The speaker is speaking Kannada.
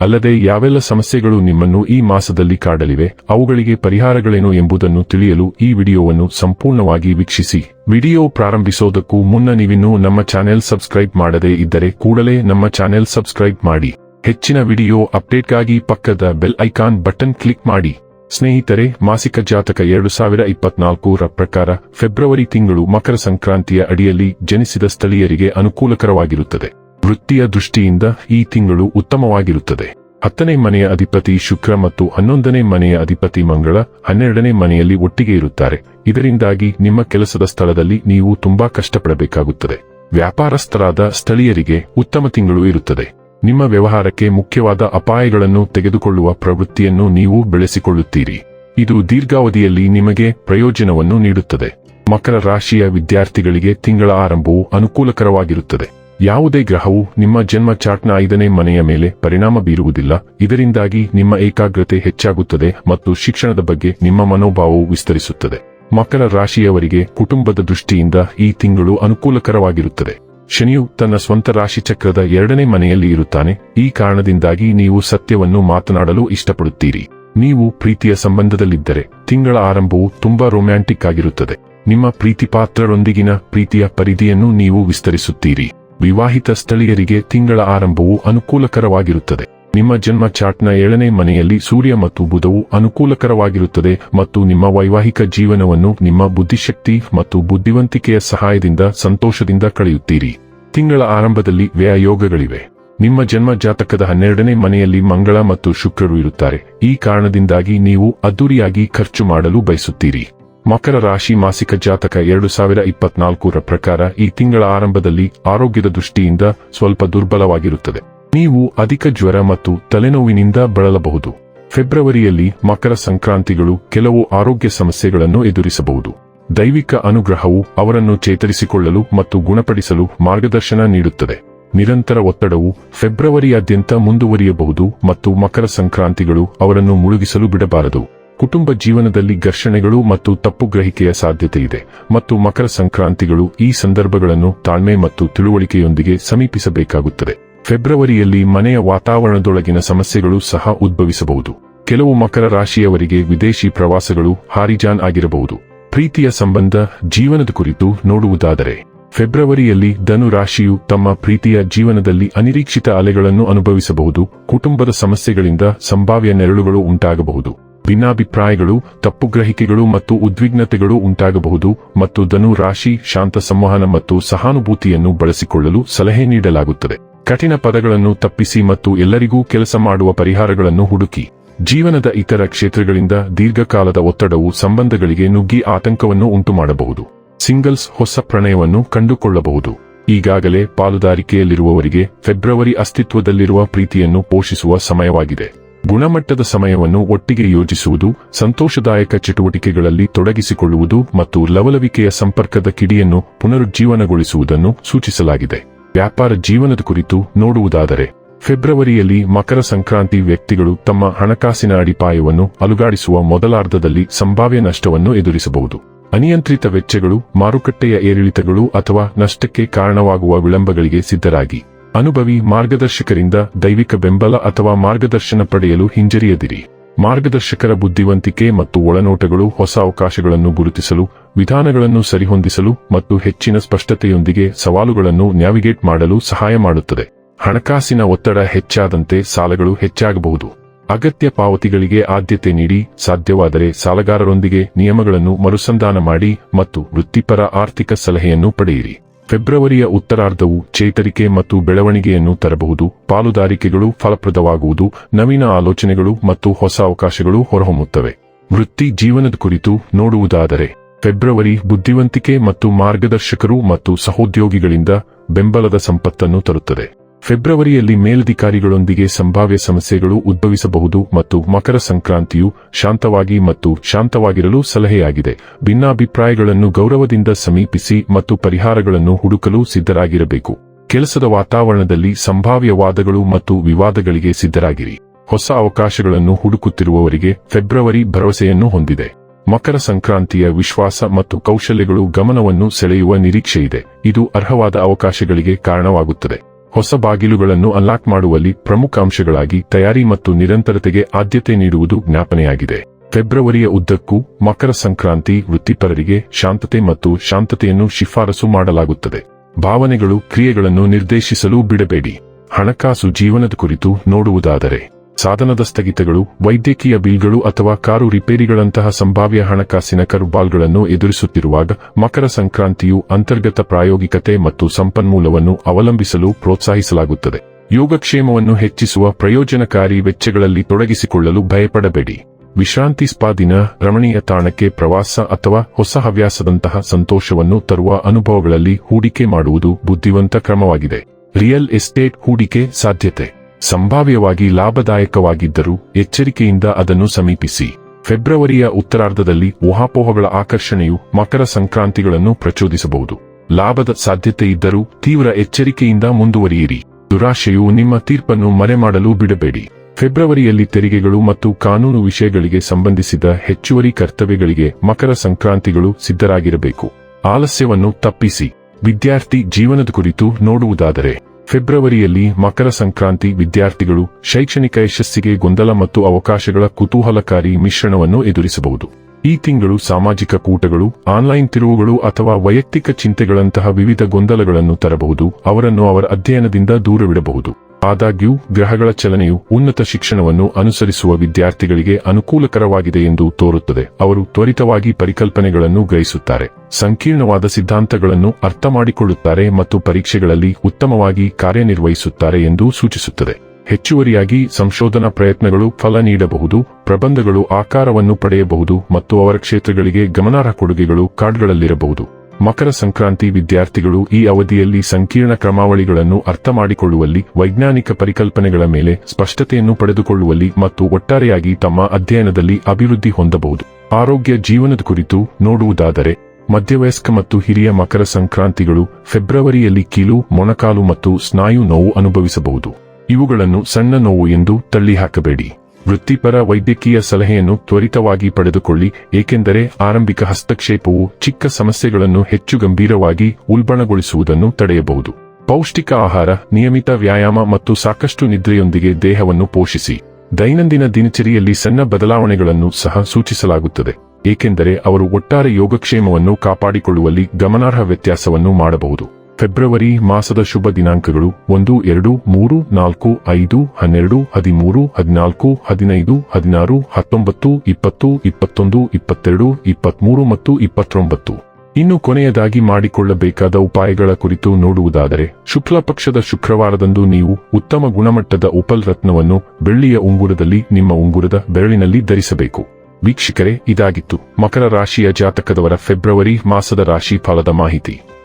ಅಲ್ಲದೆ ಯಾವೆಲ್ಲ ಸಮಸ್ಯೆಗಳು ನಿಮ್ಮನ್ನು ಈ ಮಾಸದಲ್ಲಿ ಕಾಡಲಿವೆ, ಅವುಗಳಿಗೆ ಪರಿಹಾರಗಳೇನು ಎಂಬುದನ್ನು ತಿಳಿಯಲು ಈ ವಿಡಿಯೋವನ್ನು ಸಂಪೂರ್ಣವಾಗಿ ವೀಕ್ಷಿಸಿ. ವಿಡಿಯೋ ಪ್ರಾರಂಭಿಸೋದಕ್ಕೂ ಮುನ್ನ ನೀವಿನ್ನೂ ನಮ್ಮ ಚಾನೆಲ್ ಸಬ್ಸ್ಕ್ರೈಬ್ ಮಾಡದೇ ಇದ್ದರೆ ಕೂಡಲೇ ನಮ್ಮ ಚಾನೆಲ್ ಸಬ್ಸ್ಕ್ರೈಬ್ ಮಾಡಿ. ಹೆಚ್ಚಿನ ವಿಡಿಯೋ ಅಪ್ಡೇಟ್ಗಾಗಿ ಪಕ್ಕದ ಬೆಲ್ ಐಕಾನ್ ಬಟನ್ ಕ್ಲಿಕ್ ಮಾಡಿ. ಸ್ನೇಹಿತರೆ, ಮಾಸಿಕ ಜಾತಕ ಎರಡು ಸಾವಿರ ಇಪ್ಪತ್ನಾಲ್ಕರ ಪ್ರಕಾರ ಫೆಬ್ರವರಿ ತಿಂಗಳು ಮಕರ ಸಂಕ್ರಾಂತಿಯ ಅಡಿಯಲ್ಲಿ ಜನಿಸಿದ ಸ್ಥಳೀಯರಿಗೆ ಅನುಕೂಲಕರವಾಗಿರುತ್ತದೆ. ವೃತ್ತಿಯ ದೃಷ್ಟಿಯಿಂದ ಈ ತಿಂಗಳು ಉತ್ತಮವಾಗಿರುತ್ತದೆ. ಹತ್ತನೇ ಮನೆಯ ಅಧಿಪತಿ ಶುಕ್ರ ಮತ್ತು ಹನ್ನೊಂದನೇ ಮನೆಯ ಅಧಿಪತಿ ಮಂಗಳ ಹನ್ನೆರಡನೇ ಮನೆಯಲ್ಲಿ ಒಟ್ಟಿಗೆ ಇರುತ್ತಾರೆ. ಇದರಿಂದಾಗಿ ನಿಮ್ಮ ಕೆಲಸದ ಸ್ಥಳದಲ್ಲಿ ನೀವು ತುಂಬಾ ಕಷ್ಟಪಡಬೇಕಾಗುತ್ತದೆ. ವ್ಯಾಪಾರಸ್ಥರಾದ ಸ್ಥಳೀಯರಿಗೆ ಉತ್ತಮ ತಿಂಗಳು ಇರುತ್ತದೆ. ನಿಮ್ಮ ವ್ಯವಹಾರಕ್ಕೆ ಮುಖ್ಯವಾದ ಅಪಾಯಗಳನ್ನು ತೆಗೆದುಕೊಳ್ಳುವ ಪ್ರವೃತ್ತಿಯನ್ನು ನೀವು ಬೆಳೆಸಿಕೊಳ್ಳುತ್ತೀರಿ. ಇದು ದೀರ್ಘಾವಧಿಯಲ್ಲಿ ನಿಮಗೆ ಪ್ರಯೋಜನವನ್ನು ನೀಡುತ್ತದೆ. ಮಕರ ರಾಶಿಯ ವಿದ್ಯಾರ್ಥಿಗಳಿಗೆ ತಿಂಗಳ ಆರಂಭವು ಅನುಕೂಲಕರವಾಗಿರುತ್ತದೆ. ಯಾವುದೇ ಗ್ರಹವು ನಿಮ್ಮ ಜನ್ಮ ಚಾಟ್ನ ಐದನೇ ಮನೆಯ ಮೇಲೆ ಪರಿಣಾಮ ಬೀರುವುದಿಲ್ಲ. ಇದರಿಂದಾಗಿ ನಿಮ್ಮ ಏಕಾಗ್ರತೆ ಹೆಚ್ಚಾಗುತ್ತದೆ ಮತ್ತು ಶಿಕ್ಷಣದ ಬಗ್ಗೆ ನಿಮ್ಮ ಮನೋಭಾವವು ವಿಸ್ತರಿಸುತ್ತದೆ. ಮಕರ ರಾಶಿಯವರಿಗೆ ಕುಟುಂಬದ ದೃಷ್ಟಿಯಿಂದ ಈ ತಿಂಗಳು ಅನುಕೂಲಕರವಾಗಿರುತ್ತದೆ. ಶನಿಯು ತನ್ನ ಸ್ವಂತ ರಾಶಿ ಚಕ್ರದ ಎರಡನೇ ಮನೆಯಲ್ಲಿ ಇರುತ್ತಾನೆ. ಈ ಕಾರಣದಿಂದಾಗಿ ನೀವು ಸತ್ಯವನ್ನು ಮಾತನಾಡಲು ಇಷ್ಟಪಡುತ್ತೀರಿ. ನೀವು ಪ್ರೀತಿಯ ಸಂಬಂಧದಲ್ಲಿದ್ದರೆ ತಿಂಗಳ ಆರಂಭವು ತುಂಬಾ ರೊಮ್ಯಾಂಟಿಕ್ ಆಗಿರುತ್ತದೆ. ನಿಮ್ಮ ಪ್ರೀತಿಪಾತ್ರರೊಂದಿಗಿನ ಪ್ರೀತಿಯ ಪರಿಧಿಯನ್ನು ನೀವು ವಿಸ್ತರಿಸುತ್ತೀರಿ. ವಿವಾಹಿತ ಸ್ಥಳೀಯರಿಗೆ ತಿಂಗಳ ಆರಂಭವು ಅನುಕೂಲಕರವಾಗಿರುತ್ತದೆ. ನಿಮ್ಮ ಜನ್ಮ ಚಾಟ್ನ ಏಳನೇ ಮನೆಯಲ್ಲಿ ಸೂರ್ಯ ಮತ್ತು ಬುಧವು ಅನುಕೂಲಕರವಾಗಿರುತ್ತದೆ ಮತ್ತು ನಿಮ್ಮ ವೈವಾಹಿಕ ಜೀವನವನ್ನು ನಿಮ್ಮ ಬುದ್ಧಿಶಕ್ತಿ ಮತ್ತು ಬುದ್ಧಿವಂತಿಕೆಯ ಸಹಾಯದಿಂದ ಸಂತೋಷದಿಂದ ಕಳೆಯುತ್ತೀರಿ. ತಿಂಗಳ ಆರಂಭದಲ್ಲಿ ವ್ಯಯ ಯೋಗಗಳಿವೆ ನಿಮ್ಮ ಜನ್ಮ ಜಾತಕದ ಹನ್ನೆರಡನೇ ಮನೆಯಲ್ಲಿ ಮಂಗಳ ಮತ್ತು ಶುಕ್ರರು ಇರುತ್ತಾರೆ. ಈ ಕಾರಣದಿಂದಾಗಿ ನೀವು ಅದ್ದೂರಿಯಾಗಿ ಖರ್ಚು ಮಾಡಲು ಬಯಸುತ್ತೀರಿ. ಮಕರ ರಾಶಿ ಮಾಸಿಕ ಜಾತಕ ಎರಡು ಸಾವಿರ ಇಪ್ಪತ್ನಾಲ್ಕರ ಪ್ರಕಾರ ಈ ತಿಂಗಳ ಆರಂಭದಲ್ಲಿ ಆರೋಗ್ಯದ ದೃಷ್ಟಿಯಿಂದ ಸ್ವಲ್ಪ ದುರ್ಬಲವಾಗಿರುತ್ತದೆ. ನೀವು ಅಧಿಕ ಜ್ವರ ಮತ್ತು ತಲೆನೋವಿನಿಂದ ಬಳಲಬಹುದು. ಫೆಬ್ರವರಿಯಲ್ಲಿ ಮಕರ ಸಂಕ್ರಾಂತಿಗಳು ಕೆಲವು ಆರೋಗ್ಯ ಸಮಸ್ಯೆಗಳನ್ನು ಎದುರಿಸಬಹುದು. ದೈವಿಕ ಅನುಗ್ರಹವು ಅವರನ್ನು ಚೇತರಿಸಿಕೊಳ್ಳಲು ಮತ್ತು ಗುಣಪಡಿಸಲು ಮಾರ್ಗದರ್ಶನ ನೀಡುತ್ತದೆ. ನಿರಂತರ ಒತ್ತಡವು ಫೆಬ್ರವರಿಯಾದ್ಯಂತ ಮುಂದುವರಿಯಬಹುದು ಮತ್ತು ಮಕರ ಸಂಕ್ರಾಂತಿಗಳು ಅವರನ್ನು ಮುಳುಗಿಸಲು ಬಿಡಬಾರದು. ಕುಟುಂಬ ಜೀವನದಲ್ಲಿ ಘರ್ಷಣೆಗಳು ಮತ್ತು ತಪ್ಪು ಗ್ರಹಿಕೆಯ ಸಾಧ್ಯತೆ ಇದೆ ಮತ್ತು ಮಕರ ಸಂಕ್ರಾಂತಿಗಳು ಈ ಸಂದರ್ಭಗಳನ್ನು ತಾಳ್ಮೆ ಮತ್ತು ತಿಳುವಳಿಕೆಯೊಂದಿಗೆ ಸಮೀಪಿಸಬೇಕಾಗುತ್ತದೆ. ಫೆಬ್ರವರಿಯಲ್ಲಿ ಮನೆಯ ವಾತಾವರಣದೊಳಗಿನ ಸಮಸ್ಯೆಗಳು ಸಹ ಉದ್ಭವಿಸಬಹುದು. ಕೆಲವು ಮಕರ ರಾಶಿಯವರಿಗೆ ವಿದೇಶಿ ಪ್ರವಾಸಗಳು ಹಾರಿಜಾನ್ ಆಗಿರಬಹುದು. ಪ್ರೀತಿಯ ಸಂಬಂಧ, ಜೀವನದ ಕುರಿತು ನೋಡುವುದಾದರೆ, ಫೆಬ್ರವರಿಯಲ್ಲಿ ಧನು ರಾಶಿಯು ತಮ್ಮ ಪ್ರೀತಿಯ ಜೀವನದಲ್ಲಿ ಅನಿರೀಕ್ಷಿತ ಅಲೆಗಳನ್ನು ಅನುಭವಿಸಬಹುದು, ಕುಟುಂಬದ ಸಮಸ್ಯೆಗಳಿಂದ ಸಂಭಾವ್ಯ ನೆರಳುಗಳು ಉಂಟಾಗಬಹುದು. ಭಿನ್ನಾಭಿಪ್ರಾಯಗಳು, ತಪ್ಪು ಗ್ರಹಿಕೆಗಳು ಮತ್ತು ಉದ್ವಿಗ್ನತೆಗಳು ಉಂಟಾಗಬಹುದು ಮತ್ತು ಧನು, ರಾಶಿ, ಶಾಂತ ಸಂವಹನ ಮತ್ತು ಸಹಾನುಭೂತಿಯನ್ನು ಬಳಸಿಕೊಳ್ಳಲು ಸಲಹೆ ನೀಡಲಾಗುತ್ತದೆ. ಕಠಿಣ ಪದಗಳನ್ನು ತಪ್ಪಿಸಿ ಮತ್ತು ಎಲ್ಲರಿಗೂ ಕೆಲಸ ಮಾಡುವ ಪರಿಹಾರಗಳನ್ನು ಹುಡುಕಿ. ಜೀವನದ ಇತರ ಕ್ಷೇತ್ರಗಳಿಂದ ದೀರ್ಘಕಾಲದ ಒತ್ತಡವು ಸಂಬಂಧಗಳಿಗೆ ನುಗ್ಗಿ ಆತಂಕವನ್ನು ಉಂಟುಮಾಡಬಹುದು. ಸಿಂಗಲ್ಸ್ ಹೊಸ ಪ್ರಣಯವನ್ನು ಕಂಡುಕೊಳ್ಳಬಹುದು. ಈಗಾಗಲೇ ಪಾಲುದಾರಿಕೆಯಲ್ಲಿರುವವರಿಗೆ ಫೆಬ್ರವರಿ ಅಸ್ತಿತ್ವದಲ್ಲಿರುವ ಪ್ರೀತಿಯನ್ನು ಪೋಷಿಸುವ ಸಮಯವಾಗಿದೆ. ಗುಣಮಟ್ಟದ ಸಮಯವನ್ನು ಒಟ್ಟಿಗೆ ಯೋಜಿಸುವುದು, ಸಂತೋಷದಾಯಕ ಚಟುವಟಿಕೆಗಳಲ್ಲಿ ತೊಡಗಿಸಿಕೊಳ್ಳುವುದು ಮತ್ತು ಲವಲವಿಕೆಯ ಸಂಪರ್ಕದ ಕಿಡಿಯನ್ನು ಪುನರುಜ್ಜೀವನಗೊಳಿಸುವುದನ್ನು ಸೂಚಿಸಲಾಗಿದೆ. ವ್ಯಾಪಾರ ಜೀವನದ ಕುರಿತು ನೋಡುವುದಾದರೆ, ಫೆಬ್ರವರಿಯಲ್ಲಿ ಮಕರ ಸಂಕ್ರಾಂತಿ ವ್ಯಕ್ತಿಗಳು ತಮ್ಮ ಹಣಕಾಸಿನ ಅಡಿಪಾಯವನ್ನು ಅಲುಗಾಡಿಸುವ ಮೊದಲಾರ್ಧದಲ್ಲಿ ಸಂಭಾವ್ಯ ನಷ್ಟವನ್ನು ಎದುರಿಸಬಹುದು. ಅನಿಯಂತ್ರಿತ ವೆಚ್ಚಗಳು, ಮಾರುಕಟ್ಟೆಯ ಏರಿಳಿತಗಳು ಅಥವಾ ನಷ್ಟಕ್ಕೆ ಕಾರಣವಾಗುವ ವಿಳಂಬಗಳಿಗೆ ಸಿದ್ಧರಾಗಿ. ಅನುಭವಿ ಮಾರ್ಗದರ್ಶಕರಿಂದ ದೈವಿಕ ಬೆಂಬಲ ಅಥವಾ ಮಾರ್ಗದರ್ಶನ ಪಡೆಯಲು ಹಿಂಜರಿಯದಿರಿ. ಮಾರ್ಗದರ್ಶಕರ ಬುದ್ಧಿವಂತಿಕೆ ಮತ್ತು ಒಳನೋಟಗಳು ಹೊಸ ಅವಕಾಶಗಳನ್ನು ಗುರುತಿಸಲು, ವಿಧಾನಗಳನ್ನು ಸರಿಹೊಂದಿಸಲು ಮತ್ತು ಹೆಚ್ಚಿನ ಸ್ಪಷ್ಟತೆಯೊಂದಿಗೆ ಸವಾಲುಗಳನ್ನು ನ್ಯಾವಿಗೇಟ್ ಮಾಡಲು ಸಹಾಯ ಮಾಡುತ್ತದೆ. ಹಣಕಾಸಿನ ಒತ್ತಡ ಹೆಚ್ಚಾದಂತೆ ಸಾಲಗಳು ಹೆಚ್ಚಾಗಬಹುದು. ಅಗತ್ಯ ಪಾವತಿಗಳಿಗೆ ಆದ್ಯತೆ ನೀಡಿ, ಸಾಧ್ಯವಾದರೆ ಸಾಲಗಾರರೊಂದಿಗೆ ನಿಯಮಗಳನ್ನು ಮರುಸಂಧಾನ ಮಾಡಿ ಮತ್ತು ವೃತ್ತಿಪರ ಆರ್ಥಿಕ ಸಲಹೆಯನ್ನು ಪಡೆಯಿರಿ. ಫೆಬ್ರವರಿಯ ಉತ್ತರಾರ್ಧವು ಚೇತರಿಕೆ ಮತ್ತು ಬೆಳವಣಿಗೆಯನ್ನು ತರಬಹುದು, ಪಾಲುದಾರಿಕೆಗಳು ಫಲಪ್ರದವಾಗುವುದು, ನವೀನ ಆಲೋಚನೆಗಳು ಮತ್ತು ಹೊಸ ಅವಕಾಶಗಳು ಹೊರಹೊಮ್ಮುತ್ತವೆ. ವೃತ್ತಿ ಜೀವನದ ಕುರಿತು ನೋಡುವುದಾದರೆ, ಫೆಬ್ರವರಿ ಬುದ್ಧಿವಂತಿಕೆ ಮತ್ತು ಮಾರ್ಗದರ್ಶಕರು ಮತ್ತು ಸಹೋದ್ಯೋಗಿಗಳಿಂದ ಬೆಂಬಲದ ಸಂಪತ್ತನ್ನು ತರುತ್ತದೆ. ಫೆಬ್ರವರಿಯಲ್ಲಿ ಮೇಲಧಿಕಾರಿಗಳೊಂದಿಗೆ ಸಂಭಾವ್ಯ ಸಮಸ್ಯೆಗಳು ಉದ್ಭವಿಸಬಹುದು ಮತ್ತು ಮಕರ ಸಂಕ್ರಾಂತಿಯು ಶಾಂತವಾಗಿ ಮತ್ತು ಶಾಂತವಾಗಿರಲು ಸಲಹೆಯಾಗಿದೆ. ಭಿನ್ನಾಭಿಪ್ರಾಯಗಳನ್ನು ಗೌರವದಿಂದ ಸಮೀಪಿಸಿ ಮತ್ತು ಪರಿಹಾರಗಳನ್ನು ಹುಡುಕಲು ಸಿದ್ಧರಾಗಿರಬೇಕು. ಕೆಲಸದ ವಾತಾವರಣದಲ್ಲಿ ಸಂಭಾವ್ಯ ವಾದಗಳು ಮತ್ತು ವಿವಾದಗಳಿಗೆ ಸಿದ್ಧರಾಗಿರಿ. ಹೊಸ ಅವಕಾಶಗಳನ್ನು ಹುಡುಕುತ್ತಿರುವವರಿಗೆ ಫೆಬ್ರವರಿ ಭರವಸೆಯನ್ನು ಹೊಂದಿದೆ. ಮಕರ ಸಂಕ್ರಾಂತಿಯ ವಿಶ್ವಾಸ ಮತ್ತು ಕೌಶಲ್ಯಗಳು ಗಮನವನ್ನು ಸೆಳೆಯುವ ನಿರೀಕ್ಷೆಯಿದೆ. ಇದು ಅರ್ಹವಾದ ಅವಕಾಶಗಳಿಗೆ ಕಾರಣವಾಗುತ್ತದೆ. ಹೊಸ ಬಾಗಿಲುಗಳನ್ನು ಅನ್ಲಾಕ್ ಮಾಡುವಲ್ಲಿ ಪ್ರಮುಖ ಅಂಶಗಳಾಗಿ ತಯಾರಿ ಮತ್ತು ನಿರಂತರತೆಗೆ ಆದ್ಯತೆ ನೀಡುವುದು ಜ್ಞಾಪನೆಯಾಗಿದೆ. ಫೆಬ್ರವರಿಯ ಉದ್ದಕ್ಕೂ ಮಕರ ಸಂಕ್ರಾಂತಿ ವೃತ್ತಿಪರರಿಗೆ ಶಾಂತತೆ ಮತ್ತು ಶಾಂತತೆಯನ್ನು ಶಿಫಾರಸು ಮಾಡಲಾಗುತ್ತದೆ. ಭಾವನೆಗಳು, ಕ್ರಿಯೆಗಳನ್ನು ನಿರ್ದೇಶಿಸಲು ಬಿಡಬೇಡಿ. ಹಣಕಾಸು, ಜೀವನದ ಕುರಿತು ನೋಡುವುದಾದರೆ ಸಾಧನದ ಸ್ಥಗಿತಗಳು, ವೈದ್ಯಕೀಯ ಬಿಲ್ಗಳು ಅಥವಾ ಕಾರು ರಿಪೇರಿಗಳಂತಹ ಸಂಭಾವ್ಯ ಹಣಕಾಸಿನ ಕರುಬಾಲ್ಗಳನ್ನು ಎದುರಿಸುತ್ತಿರುವಾಗ ಮಕರ ಸಂಕ್ರಾಂತಿಯು ಅಂತರ್ಗತ ಪ್ರಾಯೋಗಿಕತೆ ಮತ್ತು ಸಂಪನ್ಮೂಲವನ್ನು ಅವಲಂಬಿಸಲು ಪ್ರೋತ್ಸಾಹಿಸಲಾಗುತ್ತದೆ. ಯೋಗಕ್ಷೇಮವನ್ನು ಹೆಚ್ಚಿಸುವ ಪ್ರಯೋಜನಕಾರಿ ವೆಚ್ಚಗಳಲ್ಲಿ ತೊಡಗಿಸಿಕೊಳ್ಳಲು ಭಯಪಡಬೇಡಿ. ವಿಶ್ರಾಂತಿ ಸ್ಪಾ ದಿನ, ರಮಣೀಯ ತಾಣಕ್ಕೆ ಪ್ರವಾಸ ಅಥವಾ ಹೊಸ ಹವ್ಯಾಸದಂತಹ ಸಂತೋಷವನ್ನು ತರುವ ಅನುಭವಗಳಲ್ಲಿ ಹೂಡಿಕೆ ಮಾಡುವುದು ಬುದ್ಧಿವಂತ ಕ್ರಮವಾಗಿದೆ. ರಿಯಲ್ ಎಸ್ಟೇಟ್ ಹೂಡಿಕೆ ಸಾಧ್ಯತೆ. ಸಂಭಾವ್ಯವಾಗಿ ಲಾಭದಾಯಕವಾಗಿದ್ದರೂ ಎಚ್ಚರಿಕೆಯಿಂದ ಅದನ್ನು ಸಮೀಪಿಸಿ. ಫೆಬ್ರವರಿಯ ಉತ್ತರಾರ್ಧದಲ್ಲಿ ಊಹಾಪೋಹಗಳ ಆಕರ್ಷಣೆಯು ಮಕರ ಸಂಕ್ರಾಂತಿಗಳನ್ನು ಪ್ರಚೋದಿಸಬಹುದು. ಲಾಭದ ಸಾಧ್ಯತೆ ಇದ್ದರೂ ತೀವ್ರ ಎಚ್ಚರಿಕೆಯಿಂದ ಮುಂದುವರಿಯಿರಿ. ದುರಾಶೆಯು ನಿಮ್ಮ ತೀರ್ಪನ್ನು ಮರೆಮಾಡಲು ಬಿಡಬೇಡಿ. ಫೆಬ್ರವರಿಯಲ್ಲಿ ತೆರಿಗೆಗಳು ಮತ್ತು ಕಾನೂನು ವಿಷಯಗಳಿಗೆ ಸಂಬಂಧಿಸಿದ ಹೆಚ್ಚುವರಿ ಕರ್ತವ್ಯಗಳಿಗೆ ಮಕರ ಸಂಕ್ರಾಂತಿಗಳು ಸಿದ್ಧರಾಗಿರಬೇಕು. ಆಲಸ್ಯವನ್ನು ತಪ್ಪಿಸಿ. ವಿದ್ಯಾರ್ಥಿ ಜೀವನದ ಕುರಿತು ನೋಡುವುದಾದರೆ ಫೆಬ್ರವರಿಯಲ್ಲಿ ಮಕರ ಸಂಕ್ರಾಂತಿ ವಿದ್ಯಾರ್ಥಿಗಳು ಶೈಕ್ಷಣಿಕ ಯಶಸ್ಸಿಗೆ ಗೊಂದಲ ಮತ್ತು ಅವಕಾಶಗಳ ಕುತೂಹಲಕಾರಿ ಮಿಶ್ರಣವನ್ನು ಎದುರಿಸಬಹುದು. ಈ ತಿಂಗಳು ಸಾಮಾಜಿಕ ಕೂಟಗಳು, ಆನ್ಲೈನ್ ತಿರುವುಗಳು ಅಥವಾ ವೈಯಕ್ತಿಕ ಚಿಂತೆಗಳಂತಹ ವಿವಿಧ ಗೊಂದಲಗಳನ್ನು ತರಬಹುದು, ಅವರನ್ನು ಅವರ ಅಧ್ಯಯನದಿಂದ ದೂರವಿಡಬಹುದು. ಆದಾಗ್ಯೂ, ಗ್ರಹಗಳ ಚಲನೆಯು ಉನ್ನತ ಶಿಕ್ಷಣವನ್ನು ಅನುಸರಿಸುವ ವಿದ್ಯಾರ್ಥಿಗಳಿಗೆ ಅನುಕೂಲಕರವಾಗಿದೆ ಎಂದು ತೋರುತ್ತದೆ. ಅವರು ತ್ವರಿತವಾಗಿ ಪರಿಕಲ್ಪನೆಗಳನ್ನು ಗ್ರಹಿಸುತ್ತಾರೆ. ಸಂಕೀರ್ಣವಾದ ಸಿದ್ಧಾಂತಗಳನ್ನು ಅರ್ಥಮಾಡಿಕೊಳ್ಳುತ್ತಾರೆ ಮತ್ತು ಪರೀಕ್ಷೆಗಳಲ್ಲಿ ಉತ್ತಮವಾಗಿ ಕಾರ್ಯನಿರ್ವಹಿಸುತ್ತಾರೆ ಎಂದು ಸೂಚಿಸುತ್ತದೆ. ಹೆಚ್ಚುವರಿಯಾಗಿ ಸಂಶೋಧನಾ ಪ್ರಯತ್ನಗಳು ಫಲ ನೀಡಬಹುದು, ಪ್ರಬಂಧಗಳು ಆಕಾರವನ್ನು ಪಡೆಯಬಹುದು ಮತ್ತು ಅವರ ಕ್ಷೇತ್ರಗಳಿಗೆ ಗಮನಾರ್ಹ ಕೊಡುಗೆಗಳು ಕಾರ್ಡ್ಗಳಲ್ಲಿರಬಹುದು ಮಕರ ಸಂಕ್ರಾಂತಿ ವಿದ್ಯಾರ್ಥಿಗಳು ಈ ಅವಧಿಯಲ್ಲಿ ಸಂಕೀರ್ಣ ಕ್ರಮಾವಳಿಗಳನ್ನು ಅರ್ಥಮಾಡಿಕೊಳ್ಳುವಲ್ಲಿ ವೈಜ್ಞಾನಿಕ ಪರಿಕಲ್ಪನೆಗಳ ಮೇಲೆ ಸ್ಪಷ್ಟತೆಯನ್ನು ಪಡೆದುಕೊಳ್ಳುವಲ್ಲಿ ಮತ್ತು ಒಟ್ಟಾರೆಯಾಗಿ ತಮ್ಮ ಅಧ್ಯಯನದಲ್ಲಿ ಅಭಿವೃದ್ಧಿ ಹೊಂದಬಹುದು. ಆರೋಗ್ಯ ಜೀವನದ ಕುರಿತು ನೋಡುವುದಾದರೆ, ಮಧ್ಯವಯಸ್ಕ ಮತ್ತು ಹಿರಿಯ ಮಕರ ಸಂಕ್ರಾಂತಿಗಳು ಫೆಬ್ರವರಿಯಲ್ಲಿ ಕೀಲು, ಮೊಣಕಾಲು ಮತ್ತು ಸ್ನಾಯು ನೋವು ಅನುಭವಿಸಬಹುದು. ಇವುಗಳನ್ನು ಸಣ್ಣ ನೋವು ಎಂದು ತಳ್ಳಿಹಾಕಬೇಡಿ. ವೃತ್ತಿಪರ ವೈದ್ಯಕೀಯ ಸಲಹೆಯನ್ನು ತ್ವರಿತವಾಗಿ ಪಡೆದುಕೊಳ್ಳಿ, ಏಕೆಂದರೆ ಆರಂಭಿಕ ಹಸ್ತಕ್ಷೇಪವು ಚಿಕ್ಕ ಸಮಸ್ಯೆಗಳನ್ನು ಹೆಚ್ಚು ಗಂಭೀರವಾಗಿ ಉಲ್ಬಣಗೊಳಿಸುವುದನ್ನು ತಡೆಯಬಹುದು. ಪೌಷ್ಟಿಕ ಆಹಾರ, ನಿಯಮಿತ ವ್ಯಾಯಾಮ ಮತ್ತು ಸಾಕಷ್ಟು ನಿದ್ರೆಯೊಂದಿಗೆ ದೇಹವನ್ನು ಪೋಷಿಸಿ. ದೈನಂದಿನ ದಿನಚರಿಯಲ್ಲಿ ಸಣ್ಣ ಬದಲಾವಣೆಗಳನ್ನು ಸಹ ಸೂಚಿಸಲಾಗುತ್ತದೆ, ಏಕೆಂದರೆ ಅವರು ಒಟ್ಟಾರೆ ಯೋಗಕ್ಷೇಮವನ್ನು ಕಾಪಾಡಿಕೊಳ್ಳುವಲ್ಲಿ ಗಮನಾರ್ಹ ವ್ಯತ್ಯಾಸವನ್ನು ಮಾಡಬಹುದು. ಫೆಬ್ರವರಿ ಮಾಸದ ಶುಭ ದಿನಾಂಕಗಳು ಒಂದು, ಎರಡು, ಮೂರು, ನಾಲ್ಕು, ಐದು, ಹನ್ನೆರಡು, ಹದಿಮೂರು, ಹದಿನಾಲ್ಕು, ಹದಿನೈದು, ಹದಿನಾರು, ಹತ್ತೊಂಬತ್ತು, ಇಪ್ಪತ್ತು, ಇಪ್ಪತ್ತೊಂದು, ಇಪ್ಪತ್ತೆರಡು, ಇಪ್ಪತ್ಮೂರು ಮತ್ತು ಇಪ್ಪತ್ತೊಂಬತ್ತು. ಇನ್ನು ಕೊನೆಯದಾಗಿ ಮಾಡಿಕೊಳ್ಳಬೇಕಾದ ಉಪಾಯಗಳ ಕುರಿತು ನೋಡುವುದಾದರೆ, ಶುಕ್ಲ ಪಕ್ಷದ ಶುಕ್ರವಾರದಂದು ನೀವು ಉತ್ತಮ ಗುಣಮಟ್ಟದ ಉಪಲ್ ರತ್ನವನ್ನು ಬೆಳ್ಳಿಯ ಉಂಗುರದಲ್ಲಿ ನಿಮ್ಮ ಉಂಗುರದ ಬೆರಳಿನಲ್ಲಿ ಧರಿಸಬೇಕು. ವೀಕ್ಷಕರೇ, ಇದಾಗಿತ್ತು ಮಕರ ರಾಶಿಯ ಜಾತಕದವರ ಫೆಬ್ರವರಿ ಮಾಸದ ರಾಶಿ ಫಲದ ಮಾಹಿತಿ.